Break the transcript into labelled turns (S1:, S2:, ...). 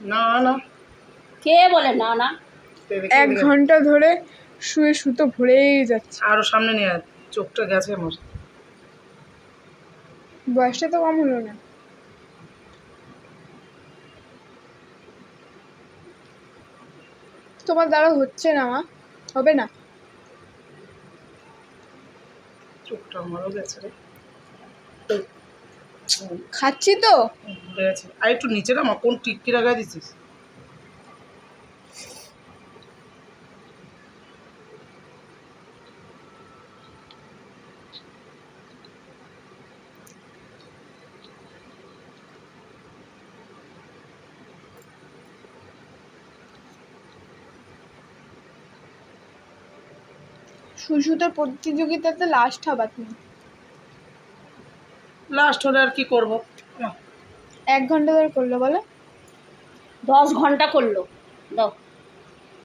S1: না না
S2: কে বলে না না
S3: এক ঘণ্টা ধরে শুয়ে সুতো ভরেই যাচ্ছে।
S1: আরও সামনে নিয়ে। চোখটা গেছে আমার
S3: বয়সটা তো কম হলো না। তোমার দ্বারা হচ্ছে না মা। হবে না?
S1: চোখটা আমারও গেছে রে।
S3: খাচ্ছি তো?
S1: ভুলে গেছে আর একটু নিচে না কোন টিক্কি লাগাই দিছিস?
S3: সুতোর প্রতিযোগিতাতে লাস্ট হবা তুমি।
S1: লাস্ট হলে আর কি করব?
S3: এক ঘণ্টা ধরে করল বলো?
S2: দশ ঘণ্টা করল। দাও।